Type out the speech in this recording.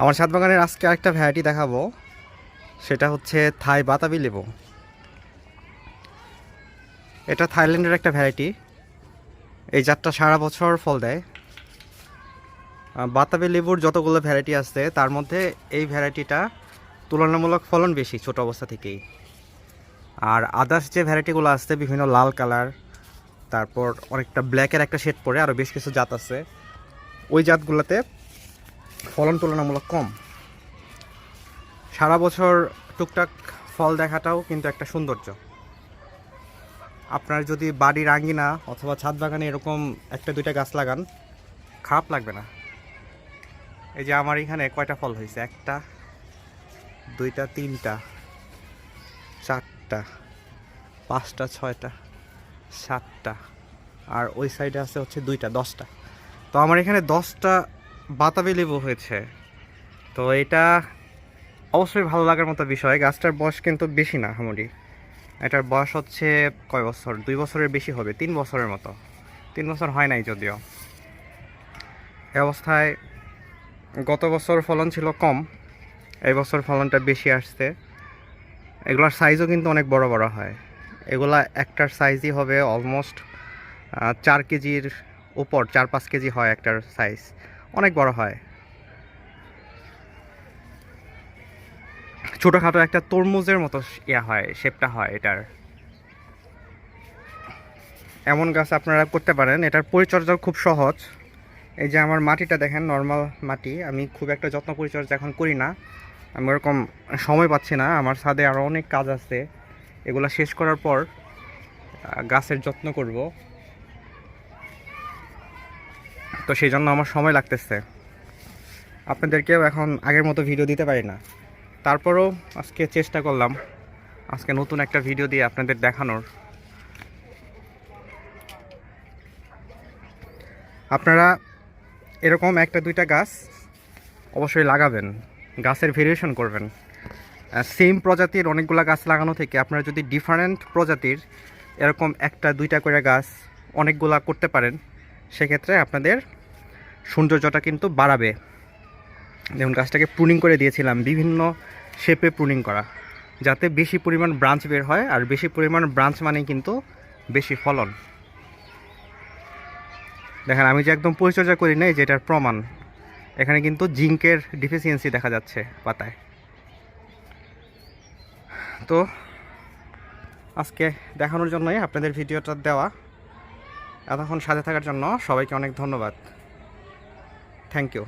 আমার ছাদ বাগানের আজকে আরেকটা ভ্যারাইটি দেখাবো। সেটা হচ্ছে থাই বাতাবি লেবু। এটা থাইল্যান্ডের একটা ভ্যারাইটি এই জাতটা সারা বছর ফল দেয়। বাতাবি লেবুর যতগুলো ভ্যারাইটি আছে, তার মধ্যে এই ভ্যারাইটিটা তুলনামূলক ফলন বেশি ছোট অবস্থা থেকেই। আর আদার্স যে ভ্যারাইটিগুলো আসছে বিভিন্ন লাল কালার তারপর অনেকটা ব্ল্যাকের একটা শেড পরে আরও বেশ কিছু জাত আছে। ওই জাতগুলোতে ফলন তুলনামূলক কম। সারা বছর টুকটাক ফল দেখাটাও কিন্তু একটা সৌন্দর্য। আপনার যদি বাড়ির আঙ্গিনা অথবা ছাদ বাগানে এরকম একটা দুইটা গাছ লাগান, খারাপ লাগবে না। এই যে আমার এখানে কয়টা ফল হয়েছে? একটা, দুইটা, তিনটা, চারটা, পাঁচটা, ছয়টা, সাতটা, আর ওই সাইডে আছে হচ্ছে দুইটা, দশটা। তো আমার এখানে দশটা বাতাবি লেবু হয়েছে। তো এটা অবশ্যই ভালো লাগার মতো বিষয়। গাছটার বয়স কিন্তু বেশি না হামরি এটার বয়স হচ্ছে কয় বছর? দুই বছরের বেশি হবে, তিন বছরের মতো। তিন বছর হয় নাই যদিও। এ অবস্থায় গত বছর ফলন ছিল কম, এই বছর ফলনটা বেশি আসছে। এগুলোর সাইজও কিন্তু অনেক বড় বড় হয়। এগুলা একটার সাইজই হবে অলমোস্ট চার কেজির উপর, চার পাঁচ কেজি হয় একটার সাইজ অনেক বড় হয়। ছোটোখাটো একটা তরমুজের মতো ইয়া হয়, শেপটা হয় এটার। এমন গাছ আপনারা করতে পারেন, এটার পরিচর্যা খুব সহজ। এই যে আমার মাটিটা দেখেন নর্মাল মাটি, আমি খুব একটা যত্ন পরিচর্যা এখন করি না। আমি ওরকম সময় পাচ্ছি না, আমার ছাদে আরও অনেক কাজ আছে। এগুলো শেষ করার পর গাছের যত্ন করব। তো সেই জন্য আমার সময় লাগতেছে। আপনাদেরকেও এখন আগের মতো ভিডিও দিতে পারি না। তারপরও আজকে চেষ্টা করলাম, আজকে নতুন একটা ভিডিও দিয়ে আপনাদের দেখানোর। আপনারা এরকম একটা দুইটা গাছ অবশ্যই লাগাবেন, গাছের ভেরিয়েশন করবেন। সেম প্রজাতির অনেকগুলো গাছ লাগানো থেকে আপনারা যদি ডিফারেন্ট প্রজাতির এরকম একটা দুইটা করে গাছ অনেকগুলা করতে পারেন সেক্ষেত্রে আপনাদের সৌন্দর্যটা কিন্তু বাড়াবে। যেমন গাছটাকে প্রুনিং করে দিয়েছিলাম, বিভিন্ন শেপে প্রুনিং করা, যাতে বেশি পরিমাণ ব্রাঞ্চ বের হয় আর বেশি পরিমাণ ব্রাঞ্চ মানেই কিন্তু বেশি ফলন। দেখেন, আমি যে একদম পরিচর্যা করি নাই, যেটার প্রমাণ, এখানে কিন্তু জিঙ্কের ডিফিসিয়েন্সি দেখা যাচ্ছে পাতায়। তো, আজকে দেখানোর জন্যই আপনাদের ভিডিওটা দেওয়া। এতক্ষণ সাথে থাকার জন্য সবাইকে অনেক ধন্যবাদ। Thank you